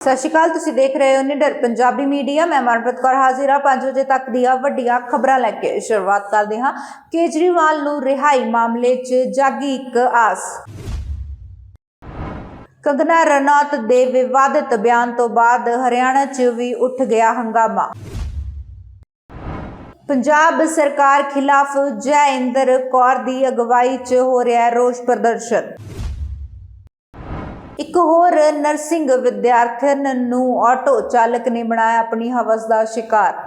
ਸਤਿ ਸ਼੍ਰੀ ਅਕਾਲ, ਤੁਸੀਂ ਦੇਖ ਰਹੇ ਹੋ ਨਿਡਰ ਪੰਜਾਬੀ ਮੀਡੀਆ। ਮੈਂ ਮਨਪ੍ਰੀਤ ਕੌਰ ਹਾਜ਼ਰ ਹਾਂ। 5 ਵਜੇ ਤੱਕ ਦੀਆਂ ਵੱਡੀਆਂ ਖਬਰਾਂ ਲੈ ਕੇ ਸ਼ੁਰੂਆਤ ਕਰਦੇ ਹਾਂ। ਕੇਜਰੀਵਾਲ ਨੂੰ ਰਿਹਾਈ ਮਾਮਲੇ 'ਚ ਜਾਗੀ ਇੱਕ ਆਸ। ਕੰਗਨਾ ਰਣੌਤ ਦੇ ਵਿਵਾਦਿਤ ਬਿਆਨ ਤੋਂ ਬਾਅਦ ਹਰਿਆਣਾ 'ਚ ਵੀ ਉੱਠ ਗਿਆ ਹੰਗਾਮਾ। ਪੰਜਾਬ ਸਰਕਾਰ ਖਿਲਾਫ ਜੈਇੰਦਰ ਕੌਰ ਦੀ ਅਗਵਾਈ 'ਚ ਹੋ ਰਿਹਾ ਰੋਸ ਪ੍ਰਦਰਸ਼ਨ। ਇੱਕ ਹੋਰ ਨਰਸਿੰਗ ਵਿਦਿਆਰਥਣ ਨੂੰ ਆਟੋ ਚਾਲਕ ਨੇ ਬਣਾਇਆ ਆਪਣੀ ਹਵਸ ਦਾ ਸ਼ਿਕਾਰ।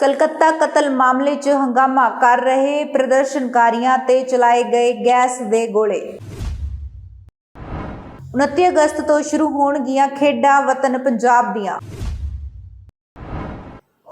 ਕਲਕੱਤਾ ਕਤਲ ਮਾਮਲੇ 'ਚ ਹੰਗਾਮਾ ਕਰ ਰਹੇ ਪ੍ਰਦਰਸ਼ਨਕਾਰੀਆਂ ਤੇ ਚਲਾਏ ਗਏ ਗੈਸ ਦੇ ਗੋਲੇ। 29 ਅਗਸਤ ਤੋਂ ਸ਼ੁਰੂ ਹੋਣਗੀਆਂ ਖੇਡਾਂ ਵਤਨ ਪੰਜਾਬ ਦੀਆਂ।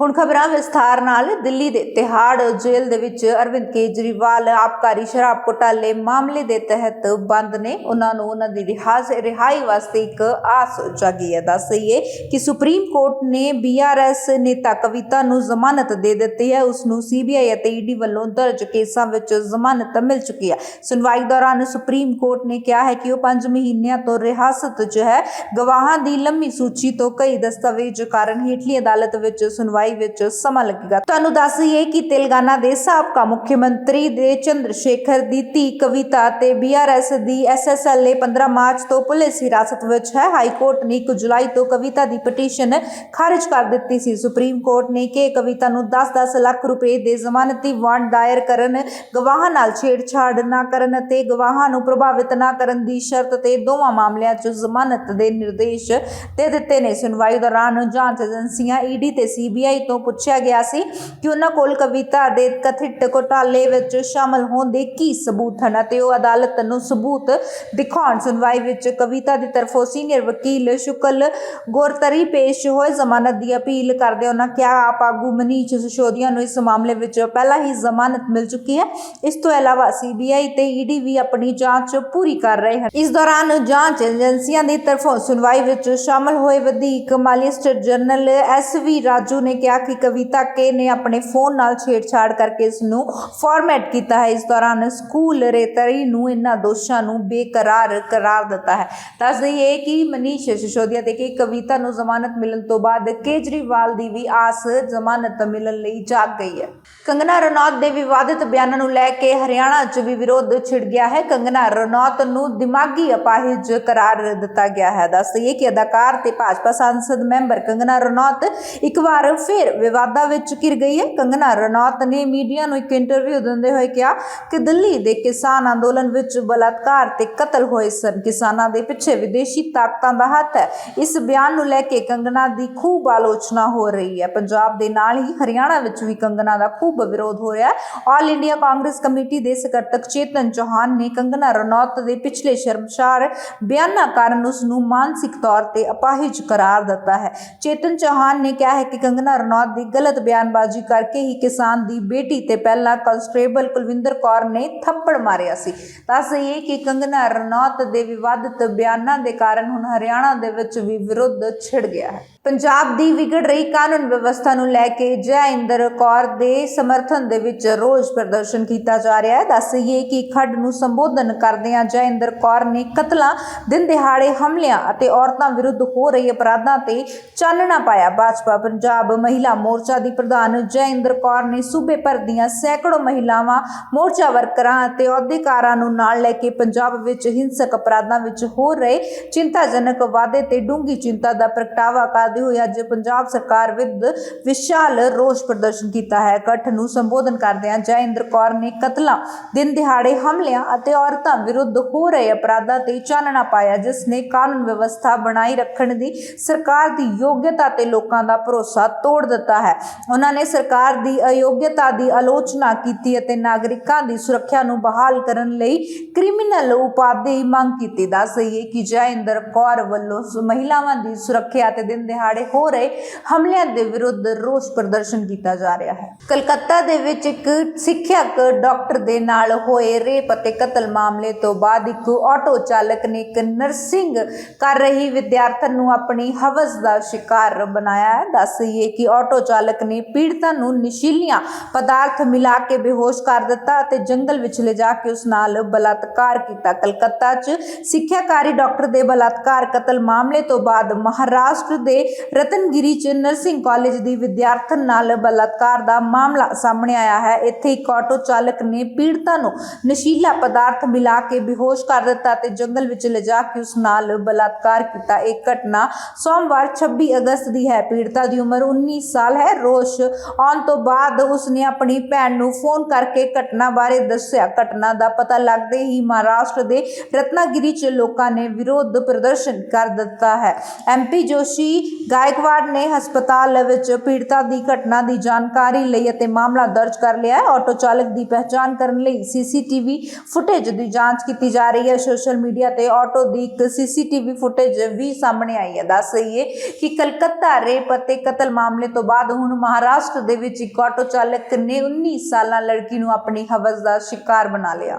ਹੁਣ ਖਬਰਾਂ ਵਿਸਥਾਰ ਨਾਲ। ਦਿੱਲੀ ਦੇ ਤਿਹਾੜ ਜੇਲ੍ਹ ਦੇ ਵਿੱਚ ਅਰਵਿੰਦ ਕੇਜਰੀਵਾਲ ਆਪਕਾਰੀ ਸ਼ਰਾਬ ਘੁਟਾਲੇ ਮਾਮਲੇ ਦੇ ਤਹਿਤ ਬੰਦ ਨੇ। ਉਹਨਾਂ ਨੂੰ ਉਹਨਾਂ ਦੀ ਰਿਹਾਜ਼ ਰਿਹਾਈ ਵਾਸਤੇ ਇੱਕ ਆਸ ਜਾਗੀ ਹੈ। ਦੱਸ ਦਈਏ ਕਿ ਸੁਪਰੀਮ ਕੋਰਟ ਨੇ ਬੀਆਰਐਸ ਨੇਤਾ ਕਵਿਤਾ ਨੂੰ ਜ਼ਮਾਨਤ ਦੇ ਦਿੱਤੀ ਹੈ। ਉਸ ਨੂੰ ਸੀਬੀਆਈ ਅਤੇ ਈਡੀ ਵੱਲੋਂ ਦਰਜ ਕੇਸਾਂ ਵਿੱਚ ਜ਼ਮਾਨਤ ਮਿਲ ਚੁੱਕੀ ਹੈ। ਸੁਣਵਾਈ ਦੌਰਾਨ ਸੁਪਰੀਮ ਕੋਰਟ ਨੇ ਕਿਹਾ ਹੈ ਕਿ ਉਹ 5 ਮਹੀਨਿਆਂ ਤੋਂ ਰਿਹਾਸਤ 'ਚ ਹੈ। ਗਵਾਹਾਂ ਦੀ ਲੰਮੀ ਸੂਚੀ ਤੋਂ ਕਈ ਦਸਤਾਵੇਜ਼ ਕਾਰਨ ਹੇਠਲੀ ਅਦਾਲਤ ਵਿੱਚ ਸੁਣਵਾਈ ਵਿੱਚ ਸਮਾਂ ਲੱਗੇਗਾ। ਤੁਹਾਨੂੰ ਦੱਸ ਦਈਏ ਕਿ ਤੇਲੰਗਾਨਾ ਦੇ ਸਾਬਕਾ ਮੁੱਖ ਮੰਤਰੀ ਦੇ ਚੰਦਰ ਸ਼ੇਖਰ ਦੀ ਧੀ ਕਵਿਤਾ ਤੇ ਬੀਆਰਐਸ ਦੀ ਐਸਐਸਐਲਏ 15 ਮਾਰਚ ਤੋਂ ਪੁਲਿਸ ਹਿਰਾਸਤ ਵਿੱਚ ਹੈ। ਹਾਈ ਕੋਰਟ ਨੇ 1 ਜੁਲਾਈ ਤੋਂ ਕਵਿਤਾ ਦੀ ਪਟੀਸ਼ਨ ਖਾਰਜ ਕਰ ਦਿੱਤੀ ਸੀ। ਸੁਪਰੀਮ ਕੋਰਟ ਨੇ ਕਿ ਕਵਿਤਾ ਨੂੰ 10-10 ਲੱਖ ਰੁਪਏ ਦੇ ਜ਼ਮਾਨਤੀ ਵਾਰੰਟ ਦਾਇਰ ਕਰਨ, ਗਵਾਹਾਂ ਨਾਲ ਛੇੜਛਾੜ ਨਾ ਕਰਨ ਅਤੇ ਗਵਾਹਾਂ ਨੂੰ ਪ੍ਰਭਾਵਿਤ ਨਾ ਕਰਨ ਦੀ ਸ਼ਰਤ ਤੇ ਦੋਵਾਂ ਮਾਮਲਿਆਂ 'ਚ ਜ਼ਮਾਨਤ ਦੇ ਨਿਰਦੇਸ਼ ਦੇ ਦਿੱਤੇ ਨੇ। ਸੁਣਵਾਈ ਦੌਰਾਨ ਜਾਂਚ ਏਜੰਸੀਆਂ ਈਡੀ ਤੇ ਸੀਬੀਆਈ ਤੋਂ ਪੁੱਛਿਆ ਗਿਆ ਸੀ ਕਿ ਉਹਨਾਂ ਕੋਲ ਕਵਿਤਾ ਦੇ ਕਥਿਤ ਘੋਟਾਲੇ ਵਿੱਚ ਸ਼ਾਮਲ ਹੋਣ ਦੇ ਕੀ ਸਬੂਤ ਹਨ ਅਤੇ ਉਹ ਅਦਾਲਤ ਨੂੰ ਸਬੂਤ ਦਿਖਾਉਣ ਸੁਣਵਾਈ ਵਿੱਚ ਕਵਿਤਾ ਦੀ ਤਰਫੋਂ ਸੀਨੀਅਰ ਵਕੀਲ ਸ਼ੁਕਲ ਗੋਰਤਰੀ ਪੇਸ਼ ਹੋਏ ਜ਼ਮਾਨਤ ਦੀ ਅਪੀਲ ਕਰਦੇ ਉਹਨਾਂ ਕਿਹਾ, ਆਪ ਆਗੂ ਮਨੀਸ਼ ਸਿਸੋਦੀਆ ਨੂੰ ਇਸ ਮਾਮਲੇ ਵਿੱਚ ਪਹਿਲਾਂ ਹੀ ਜ਼ਮਾਨਤ ਮਿਲ ਚੁੱਕੀ ਹੈ। ਇਸ ਤੋਂ ਇਲਾਵਾ ਸੀਬੀਆਈ ਤੇ ਈਡੀ ਵੀ ਆਪਣੀ ਜਾਂਚ ਪੂਰੀ ਕਰ ਰਹੇ ਹਨ। ਇਸ ਦੌਰਾਨ ਜਾਂਚ ਏਜੰਸੀਆਂ ਦੀ ਤਰਫੋਂ ਸੁਣਵਾਈ ਵਿੱਚ ਸ਼ਾਮਲ ਹੋਏ ਵਧੀਕ solicitor general S V Raju ਨੇ ਕਿਹਾ ਕਿ ਕਵਿਤਾ ਕੇ ਨੇ ਆਪਣੇ ਫੋਨ ਨਾਲ ਛੇੜਛਾੜ ਕਰਕੇ ਇਸ ਨੂੰ ਫਾਰਮੈਟ ਕੀਤਾ ਹੈ। ਇਸ ਦੌਰਾਨ ਸਕੂਲ ਰੇਤਰੀ ਨੂੰ ਇਹਨਾਂ ਦੋਸ਼ਾਂ ਨੂੰ ਬੇਕਰਾਰ ਕਰਾਰ ਦਿੱਤਾ ਹੈ। ਦੱਸ ਦਈਏ ਕਿ ਮਨੀਸ਼ ਸਿਸੋਦੀਆ ਦੇ ਕਿ ਕਵਿਤਾ ਨੂੰ ਜ਼ਮਾਨਤ ਮਿਲਣ ਤੋਂ ਬਾਅਦ ਕੇਜਰੀਵਾਲ ਦੀ ਵੀ ਆਸ ਜ਼ਮਾਨਤ ਮਿਲਣ ਲਈ ਜਾਗ ਗਈ ਹੈ। ਕੰਗਨਾ ਰਣੌਤ ਦੇ ਵਿਵਾਦਿਤ ਬਿਆਨਾਂ ਨੂੰ ਲੈ ਕੇ ਹਰਿਆਣਾ 'ਚ ਵੀ ਵਿਰੋਧ ਛਿੜ ਗਿਆ ਹੈ। ਕੰਗਨਾ ਰਣੌਤ ਨੂੰ ਦਿਮਾਗੀ ਅਪਾਹਿਜ ਕਰਾਰ ਦਿੱਤਾ ਗਿਆ ਹੈ। ਦੱਸ ਦਈਏ ਕਿ ਅਦਾਕਾਰ ਤੇ ਭਾਜਪਾ ਸੰਸਦ ਮੈਂਬਰ ਕੰਗਨਾ ਰਣੌਤ ਇੱਕ ਵਾਰ ਫਿਰ ਵਿਵਾਦਾਂ ਵਿੱਚ ਘਿਰ ਗਈ ਹੈ। ਕੰਗਨਾ ਰਣੌਤ ਨੇ ਮੀਡੀਆ ਨੂੰ ਇੱਕ ਇੰਟਰਵਿਊ ਦਿੰਦੇ ਹੋਏ ਕਿਹਾ ਕਿ ਦਿੱਲੀ ਦੇ ਕਿਸਾਨ ਅੰਦੋਲਨ ਵਿੱਚ ਬਲਾਤਕਾਰ ਤੇ ਕਤਲ ਹੋਏ ਸਨ। ਕਿਸਾਨਾਂ ਦੇ ਪਿੱਛੇ ਵਿਦੇਸ਼ੀ ਤਾਕਤਾਂ ਦਾ ਹੱਥ ਹੈ। ਇਸ ਬਿਆਨ ਨੂੰ ਲੈ ਕੇ ਕੰਗਨਾ ਦੀ ਖੂਬ ਆਲੋਚਨਾ ਹੋ ਰਹੀ ਹੈ। ਪੰਜਾਬ ਦੇ ਨਾਲ ਹੀ ਹਰਿਆਣਾ ਵਿੱਚ ਵੀ ਕੰਗਨਾ ਦਾ ਖੂਬ ਵਿਰੋਧ ਹੋ ਰਿਹਾ ਹੈ। ਆਲ ਇੰਡੀਆ ਕਾਂਗਰਸ ਕਮੇਟੀ ਦੇ ਸਕੱਤਰ ਚੇਤਨ ਚੌਹਾਨ ਨੇ ਕੰਗਨਾ ਰਣੌਤ ਦੇ ਪਿਛਲੇ ਸ਼ਰਮਸ਼ਾਰ ਬਿਆਨਾਂ ਕਾਰਨ ਉਸ ਨੂੰ ਮਾਨਸਿਕ ਤੌਰ ਤੇ ਅਪਾਹਿਜ ਕਰਾਰ ਦਿੱਤਾ ਹੈ। ਚੇਤਨ ਚੌਹਾਨ ਨੇ ਕਿਹਾ ਹੈ ਕਿ ਕੰਗਨਾ ਰਣੌਤ ਦੀ ਗਲਤ ਬਿਆਨਬਾਜ਼ੀ ਕਰਕੇ ਹੀ ਕਿਸਾਨ ਦੀ ਬੇਟੀ ਤੇ ਪਹਿਲਾਂ ਕਨਸਟੇਬਲ ਕੁਲਵਿੰਦਰ ਕੌਰ ਨੇ ਥੱਪੜ ਮਾਰਿਆ ਸੀ। ਦੱਸ ਦਈਏ ਕਿ ਕੰਗਨਾ ਰਣੌਤ ਦੇ ਵਿਵਾਦਿਤ ਬਿਆਨਾਂ ਦੇ ਕਾਰਨ ਹੁਣ ਹਰਿਆਣਾ ਦੇ ਵਿੱਚ ਵੀ ਵਿਰੋਧ ਛਿੜ ਗਿਆ ਹੈ। ਪੰਜਾਬ ਦੀ ਵਿਗੜ ਰਹੀ ਕਾਨੂੰਨ ਵਿਵਸਥਾ ਨੂੰ ਲੈ ਕੇ ਜੈ ਇੰਦਰ ਕੌਰ ਦੇ ਸਮਰਥਨ ਦੇ ਵਿੱਚ ਰੋਸ ਪ੍ਰਦਰਸ਼ਨ ਕੀਤਾ ਜਾ ਰਿਹਾ ਹੈ। ਦੱਸ ਕਿ ਖੱਡ ਨੂੰ ਸੰਬੋਧਨ ਕਰਦਿਆਂ ਜੈ ਇੰਦਰ ਕੌਰ ਨੇ ਕਤਲਾਂ ਦਿਨ ਦਿਹਾੜੇ ਹਮਲਿਆਂ ਅਤੇ ਔਰਤਾਂ ਵਿਰੁੱਧ ਹੋ ਰਹੀ ਅਪਰਾਧਾਂ ਤੇ ਚਾਨਣਾ ਪਾਇਆ। ਭਾਜਪਾ ਪੰਜਾਬ ਮਹਿਲਾ ਮੋਰਚਾ ਦੀ ਪ੍ਰਧਾਨ ਜੈ ਇੰਦਰ ਕੌਰ ਨੇ ਸੂਬੇ ਭਰ ਦੀਆਂ ਸੈਂਕੜੋ ਮਹਿਲਾਵਾਂ, ਮੋਰਚਾ ਵਰਕਰਾਂ ਅਤੇ ਅਹੁਦੇਕਾਰਾਂ ਨੂੰ ਨਾਲ ਲੈ ਕੇ ਪੰਜਾਬ ਵਿੱਚ ਹਿੰਸਕ ਅਪਰਾਧਾਂ ਵਿੱਚ ਹੋ ਰਹੇ ਚਿੰਤਾਜਨਕ ਵਾਧੇ ਤੇ ਡੂੰਘੀ ਚਿੰਤਾ ਦਾ ਪ੍ਰਗਟਾਵਾ ਕਰ ਕਰਦੇ ਹੋਏ ਅੱਜ ਪੰਜਾਬ ਸਰਕਾਰ ਵਿਰੁੱਧ ਵਿਸ਼ਾਲ ਰੋਸ ਪ੍ਰਦਰਸ਼ਨ ਕੀਤਾ ਹੈ। ਇਕੱਠ ਨੂੰ ਸੰਬੋਧਨ ਕਰਦਿਆਂ ਜੈ ਕੌਰ ਨੇ ਕਤਲਾਂ, ਦਿਨ ਦਿਹਾੜੇ ਹਮਲਿਆਂ ਅਤੇ ਔਰਤਾਂ ਵਿਰੁੱਧ ਹੋ ਰਹੇ ਅਪਰਾਧਾਂ ਤੇ ਚਾਨਣਾ ਪਾਇਆ, ਜਿਸ ਨੇ ਕਾਨੂੰਨ ਵਿਵਸਥਾ ਬਣਾਈ ਰੱਖਣ ਦੀ ਸਰਕਾਰ ਦੀ ਯੋਗਤਾ ਤੇ ਲੋਕਾਂ ਦਾ ਭਰੋਸਾ ਤੋੜ ਦਿੱਤਾ ਹੈ। ਉਹਨਾਂ ਨੇ ਸਰਕਾਰ ਦੀ ਅਯੋਗਤਾ ਦੀ ਆਲੋਚਨਾ ਕੀਤੀ ਅਤੇ ਨਾਗਰਿਕਾਂ ਦੀ ਸੁਰੱਖਿਆ ਨੂੰ ਬਹਾਲ ਕਰਨ ਲਈ ਕ੍ਰਿਮੀਨਲ ਉਪਾਧੀ ਮੰਗ ਕੀਤੀ। ਦੱਸ ਦਈਏ ਕਿ ਜੈ ਇੰਦਰ ਕੌਰ ਵੱਲੋਂ ਮਹਿਲਾਵਾਂ ਦੀ ਸੁਰੱਖਿਆ ਤੇ ਦਿਨ ਦਿਹਾੜੇ ਦਿਹਾੜੇ ਹੋ ਰਹੇ ਹਮਲਿਆਂ ਦੇ ਵਿਰੁੱਧ ਰੋਸ ਪ੍ਰਦਰਸ਼ਨ ਕੀਤਾ ਜਾ ਰਿਹਾ ਹੈ। ਕਲਕੱਤਾ ਦੇ ਵਿੱਚ ਇੱਕ ਸਿੱਖਿਅਕ ਡਾਕਟਰ ਦੇ ਨਾਲ ਹੋਏ ਰੇਪ ਅਤੇ ਕਤਲ ਮਾਮਲੇ ਤੋਂ ਬਾਅਦ ਇੱਕ ਆਟੋ ਚਾਲਕ ਨੇ ਇੱਕ ਨਰਸਿੰਗ ਕਰ ਰਹੀ ਵਿਦਿਆਰਥਣ ਨੂੰ ਆਪਣੀ ਹਵਸ ਦਾ ਸ਼ਿਕਾਰ ਬਣਾਇਆ ਹੈ। ਦੱਸਈਏ ਕਿ ਆਟੋ ਚਾਲਕ ਨੇ ਪੀੜਤਾ ਨੂੰ ਨਸ਼ੀਲੀਆਂ ਪਦਾਰਥ ਮਿਲਾ ਕੇ ਬੇਹੋਸ਼ ਕਰ ਦਿੱਤਾ ਅਤੇ ਜੰਗਲ ਵਿੱਚ ਲਿਜਾ ਕੇ ਉਸ ਨਾਲ ਬਲਾਤਕਾਰ ਕੀਤਾ। ਕਲਕੱਤਾ 'ਚ ਸਿੱਖਿਆਕਾਰੀ ਡਾਕਟਰ ਦੇ ਬਲਾਤਕਾਰ ਕਤਲ ਮਾਮਲੇ ਤੋਂ ਬਾਅਦ ਮਹਾਰਾਸ਼ਟਰ ਦੇ ਰਤਨਗਿਰੀ 'ਚ ਨਰਸਿੰਗ ਕਾਲਜ ਦੀ ਵਿਦਿਆਰਥਣ ਨਾਲ ਬਲਾਤਕਾਰ ਦਾ ਮਾਮਲਾ ਸਾਹਮਣੇ ਆਇਆ ਹੈ। ਇੱਥੇ ਇੱਕ ਆਟੋ ਚਾਲਕ ਨੇ ਪੀੜਤਾ ਨੂੰ ਨਸ਼ੀਲਾ ਪਦਾਰਥ ਮਿਲਾ ਕੇ ਬੇਹੋਸ਼ ਕਰ ਦਿੱਤਾ ਤੇ ਜੰਗਲ ਵਿੱਚ ਲਿਜਾ ਕੇ ਉਸ ਨਾਲ ਬਲਾਤਕਾਰ ਕੀਤਾ। ਇਹ ਘਟਨਾ ਸੋਮਵਾਰ 26 ਅਗਸਤ ਦੀ ਹੈ। ਪੀੜਤਾ ਦੀ ਉਮਰ 19 ਸਾਲ ਹੈ। ਰੋਸ਼ ਆਉਣ ਤੋਂ ਬਾਅਦ ਉਸਨੇ ਆਪਣੀ ਭੈਣ ਨੂੰ ਫੋਨ ਕਰਕੇ ਘਟਨਾ ਬਾਰੇ ਦੱਸਿਆ। ਘਟਨਾ ਦਾ ਪਤਾ ਲੱਗਦੇ ਹੀ ਮਹਾਰਾਸ਼ਟਰ ਦੇ ਰਤਨਾਗਿਰੀ 'ਚ ਲੋਕਾਂ ਨੇ ਵਿਰੋਧ ਪ੍ਰਦਰਸ਼ਨ ਕਰ ਦਿੱਤਾ ਹੈ। ਐਮਪੀ ਜੋਸ਼ੀ ਗਾਇਕਵਾੜ ਨੇ ਹਸਪਤਾਲ ਵਿੱਚ ਪੀੜਤਾ ਦੀ ਘਟਨਾ ਦੀ ਜਾਣਕਾਰੀ ਲਈ ਅਤੇ ਮਾਮਲਾ ਦਰਜ ਕਰ ਲਿਆ ਹੈ। ਆਟੋ ਚਾਲਕ ਦੀ ਪਹਿਚਾਣ ਕਰਨ ਲਈ ਸੀਸੀਟੀਵੀ ਫੁਟੇਜ ਦੀ ਜਾਂਚ ਕੀਤੀ ਜਾ ਰਹੀ ਹੈ। ਸੋਸ਼ਲ ਮੀਡੀਆ ਤੇ ਆਟੋ ਦੀ ਇੱਕ ਸੀਸੀਟੀਵੀ ਫੁਟੇਜ ਵੀ ਸਾਹਮਣੇ ਆਈ ਹੈ। ਦੱਸ ਰਹੀਏ ਕਿ ਕਲਕੱਤਾ ਰੇਪ ਅਤੇ ਕਤਲ ਮਾਮਲੇ ਤੋਂ ਬਾਅਦ ਹੁਣ ਮਹਾਰਾਸ਼ਟਰ ਦੇ ਵਿੱਚ ਇੱਕ ਆਟੋ ਚਾਲਕ ਨੇ 19 ਸਾਲਾਂ ਲੜਕੀ ਨੂੰ ਆਪਣੀ ਹਵਸ ਦਾ ਸ਼ਿਕਾਰ ਬਣਾ ਲਿਆ।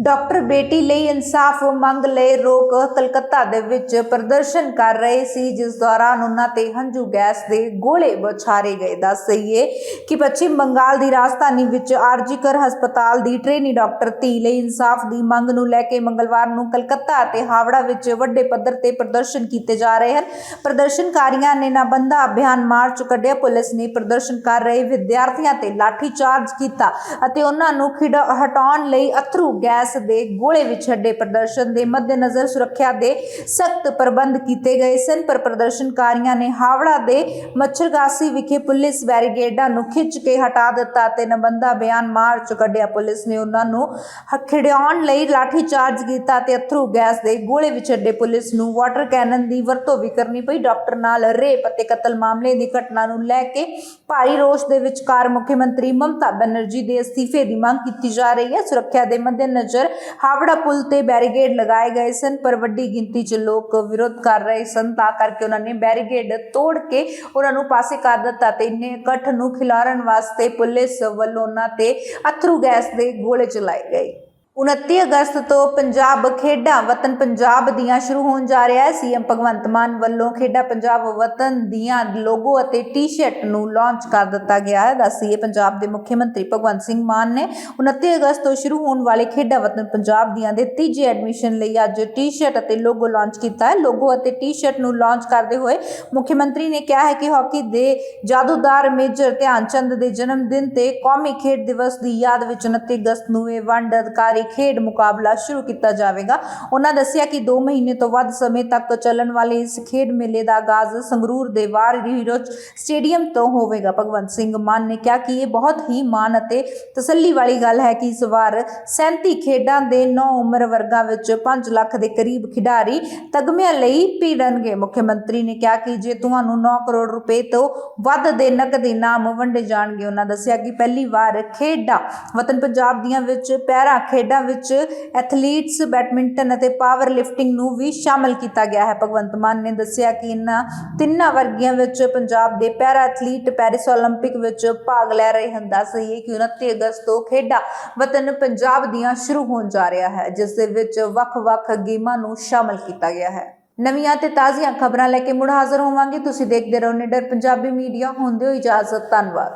ਡਾਕਟਰ ਬੇਟੀ ਲਈ ਇਨਸਾਫ ਮੰਗ ਲਈ ਰੋਕ ਕਲਕੱਤਾ ਦੇ ਵਿੱਚ ਪ੍ਰਦਰਸ਼ਨ ਕਰ ਰਹੇ ਸੀ, ਜਿਸ ਦੌਰਾਨ ਉਹਨਾਂ ਤੇ ਹੰਝੂ ਗੈਸ ਦੇ ਗੋਲੇ ਬਛਾਰੇ ਗਏ। ਦੱਸ ਦਈਏ ਕਿ ਪੱਛਮੀ ਬੰਗਾਲ ਦੀ ਰਾਜਧਾਨੀ ਵਿੱਚ ਆਰਜੀਕਰ ਹਸਪਤਾਲ ਦੀ ਟ੍ਰੇਨੀ ਡਾਕਟਰ ਧੀ ਲਈ ਇਨਸਾਫ ਦੀ ਮੰਗ ਨੂੰ ਲੈ ਕੇ ਮੰਗਲਵਾਰ ਨੂੰ ਕਲਕੱਤਾ ਅਤੇ ਹਾਵੜਾ ਵਿੱਚ ਵੱਡੇ ਪੱਧਰ ਤੇ ਪ੍ਰਦਰਸ਼ਨ ਕੀਤੇ ਜਾ ਰਹੇ ਹਨ। ਪ੍ਰਦਰਸ਼ਨਕਾਰੀਆਂ ਨੇ ਨਾਬੰਦਾ ਅਭਿਆਨ ਮਾਰਚ ਕੱਢਿਆ। ਪੁਲਿਸ ਨੇ ਪ੍ਰਦਰਸ਼ਨ ਕਰ ਰਹੇ ਵਿਦਿਆਰਥੀਆਂ ਤੇ ਲਾਠੀ ਚਾਰਜ ਕੀਤਾ ਅਤੇ ਉਹਨਾਂ ਨੂੰ ਖਿਡਾ- ਹਟਾਉਣ ਲਈ ਅਥਰੂ ਗੈਸ ਦੇ ਗੋਲੇ ਵਿੱਚ ਛੱਡੇ। ਪ੍ਰਦਰਸ਼ਨ ਦੇ ਮੱਦੇਨਜ਼ਰ ਸੁਰੱਖਿਆ ਦੇ ਸਖਤ ਪ੍ਰਬੰਧ ਕੀਤੇ ਗਏ ਸਨ, ਪਰ ਪ੍ਰਦਰਸ਼ਨਕਾਰੀਆਂ ਨੇ ਹਾਵੜਾ ਦੇ ਮੱਛਰਗਾਸੀ ਵਿਖੇ ਪੁਲਿਸ ਬੈਰੀਗੇਡਾਂ ਨੂੰ ਖਿੱਚ ਕੇ ਹਟਾ ਦਿੱਤਾ ਤੇ ਨਬੰਦਾ ਬਿਆਨ ਮਾਰਚ ਕੱਢਿਆ। ਪੁਲਿਸ ਨੇ ਉਹਨਾਂ ਨੂੰ ਹ- ਲਈ ਲਾਠੀ ਚਾਰਜ ਕੀਤਾ ਤੇ ਅਥਰੂ ਗੈਸ ਦੇ ਗੋਲੇ ਵੀ ਪੁਲਿਸ ਨੂੰ ਵਾਟਰ ਕੈਨਨ ਦੀ ਵਰਤੋਂ ਵੀ ਕਰਨੀ ਪਈ। ਡਾਕਟਰ ਨਾਲ ਰੇਪ ਅਤੇ ਕਤਲ ਮਾਮਲੇ ਦੀ ਘਟਨਾ ਨੂੰ ਲੈ ਕੇ ਭਾਰੀ ਰੋਸ਼ ਦੇ ਵਿਚਕਾਰ ਮੁੱਖ ਮੰਤਰੀ ਮਮਤਾ ਬੈਨਰਜੀ ਦੇ ਅਸਤੀਫੇ ਦੀ ਮੰਗ ਕੀਤੀ ਜਾ ਰਹੀ ਹੈ। ਸੁਰੱਖਿਆ ਦੇ ਮੱਦੇਨਜ਼ਰ ਹਾਵੜਾ ਪੁਲ ਤੇ ਬੈਰੀਗੇਡ ਲਗਾਏ ਗਏ ਸਨ, ਪਰ ਵੱਡੀ ਗਿਣਤੀ 'ਚ ਲੋਕ ਵਿਰੋਧ ਕਰ ਰਹੇ ਸਨ। ਤਾਂ ਕਰਕੇ ਉਹਨਾਂ ਨੇ ਬੈਰੀਗੇਡ ਤੋੜ ਕੇ ਉਹਨਾਂ ਨੂੰ ਪਾਸੇ ਕਰ ਦਿੱਤਾ ਤੇ ਇੰਨੇ ਇਕੱਠ ਨੂੰ ਖਿਲਾਰਨ ਵਾਸਤੇ ਪੁਲਿਸ ਵੱਲੋਂ ਉਹਨਾਂ ਤੇ ਅਥਰੂ ਗੈਸ ਦੇ ਗੋਲੇ ਚਲਾਏ ਗਏ। 29 ਅਗਸਤ ਤੋਂ ਪੰਜਾਬ ਖੇਡਾਂ ਵਤਨ ਪੰਜਾਬ ਦੀਆਂ ਸ਼ੁਰੂ ਹੋਣ ਜਾ ਰਿਹਾ ਹੈ। ਸੀਐਮ ਭਗਵੰਤ ਮਾਨ ਵੱਲੋਂ ਖੇਡਾਂ ਪੰਜਾਬ ਵਤਨ ਦੀਆਂ ਲੋਗੋ ਅਤੇ ਟੀ-ਸ਼ਰਟ ਨੂੰ ਲਾਂਚ ਕਰ ਦਿੱਤਾ ਗਿਆ ਹੈ। ਦੱਸੀਏ ਪੰਜਾਬ ਦੇ ਮੁੱਖ ਮੰਤਰੀ ਭਗਵੰਤ ਸਿੰਘ ਮਾਨ ਨੇ 29 ਅਗਸਤ ਤੋਂ ਸ਼ੁਰੂ ਹੋਣ ਵਾਲੇ ਖੇਡਾਂ ਵਤਨ ਪੰਜਾਬ ਦੀਆਂ ਦੇ ਤੀਜੇ ਐਡਮਿਸ਼ਨ ਲਈ ਅੱਜ ਟੀ-ਸ਼ਰਟ ਅਤੇ ਲੋਗੋ ਲਾਂਚ ਕੀਤਾ ਹੈ। ਲੋਗੋ ਅਤੇ ਟੀ-ਸ਼ਰਟ ਨੂੰ ਲਾਂਚ ਕਰਦੇ ਹੋਏ ਮੁੱਖ ਮੰਤਰੀ ਨੇ ਕਿਹਾ ਹੈ ਕਿ ਹਾਕੀ ਦੇ ਜਾਦੂਦਾਰ ਮੇਜਰ ਧਿਆਨ ਚੰਦ ਦੇ ਜਨਮ ਦਿਨ ਤੇ ਕੌਮੀ ਖੇਡ ਦਿਵਸ ਦੀ ਯਾਦ ਵਿੱਚ 29 ਅਗਸਤ ਨੂੰ ਇਹ ਵੰਡ ਅਧਿਕਾਰੀ ਖੇਡ ਮੁਕਾਬਲਾ ਸ਼ੁਰੂ ਕੀਤਾ ਜਾਵੇਗਾ। ਉਹਨਾਂ ਦੱਸਿਆ ਕਿ 2 ਮਹੀਨੇ ਤੋਂ ਵੱਧ ਸਮੇਂ ਤੱਕ ਚੱਲਣ ਵਾਲੇ ਇਸ ਖੇਡ ਮੇਲੇ ਦਾ ਆਗਾਜ਼ ਸੰਗਰੂਰ ਦੇ ਵਾਰ ਹੀਰੋ ਸਟੇਡੀਅਮ ਤੋਂ ਹੋਵੇਗਾ। ਭਗਵੰਤ ਸਿੰਘ ਮਾਨ ਨੇ ਕਿਹਾ ਕਿ ਇਹ ਬਹੁਤ ਹੀ ਮਾਣ ਅਤੇ ਤਸੱਲੀ ਵਾਲੀ ਗੱਲ ਹੈ ਕਿ ਇਸ ਵਾਰ 37 ਖੇਡਾਂ ਦੇ 9 ਉਮਰ ਵਰਗਾਂ ਵਿੱਚ 5 ਲੱਖ ਦੇ ਕਰੀਬ ਖਿਡਾਰੀ ਤਗਮਿਆਂ ਲਈ ਭਿੜਨਗੇ। ਮੁੱਖ ਮੰਤਰੀ ਨੇ ਕਿਹਾ ਕਿ ਜੇ ਤੁਹਾਨੂੰ 9 ਕਰੋੜ ਰੁਪਏ ਤੋਂ ਵੱਧ ਦੇ ਨਕਦ ਇਨਾਮ ਵੰਡੇ ਜਾਣਗੇ ਉਹਨਾਂ ਦੱਸਿਆ ਕਿ ਪਹਿਲੀ ਵਾਰ ਖੇਡਾਂ ਵਤਨ ਪੰਜਾਬ ਦੀਆਂ ਵਿੱਚ ਪੈਰਾ ਖੇਡਾਂ ਵਿੱਚ ਐਥਲੀਟਸ ਬੈਡਮਿੰਟਨ ਅਤੇ ਪਾਵਰ ਲਿਫਟਿੰਗ ਨੂੰ ਵੀ ਸ਼ਾਮਲ ਕੀਤਾ ਗਿਆ ਹੈ ਭਗਵੰਤ ਮਾਨ ਨੇ ਦੱਸਿਆ ਕਿ ਇਨ੍ਹਾਂ ਤਿੰਨਾਂ ਵਰਗੀਆਂ ਵਿੱਚ ਪੰਜਾਬ ਦੇ ਪੈਰਾ ਐਥਲੀਟ ਪੈਰਿਸ 올림픽 ਵਿੱਚ ਭਾਗ ਲੈ ਰਹੇ ਹਨ ਦੱਸ ਦਈਏ ਕਿ 29 ਅਗਸਤ ਤੋਂ ਖੇਡਾਂ ਵਤਨ ਪੰਜਾਬ ਦੀਆਂ ਸ਼ੁਰੂ ਹੋਣ ਜਾ ਰਿਹਾ ਹੈ ਜਿਸ ਦੇ ਵਿੱਚ ਵੱਖ-ਵੱਖ ਗੇਮਾਂ ਨੂੰ ਸ਼ਾਮਲ ਕੀਤਾ ਗਿਆ ਹੈ ਨਵੀਆਂ ਤੇ ਤਾਜ਼ੀਆਂ ਖਬਰਾਂ ਲੈ ਕੇ ਮੁੜ ਹਾਜ਼ਰ ਹੋਵਾਂਗੇ ਤੁਸੀਂ ਦੇਖਦੇ ਰਹੋ ਨਿਡਰ ਪੰਜਾਬੀ ਮੀਡੀਆ ਹੁੰਦੇ ਹੋ ਇਜਾਜ਼ਤ ਧੰਨਵਾਦ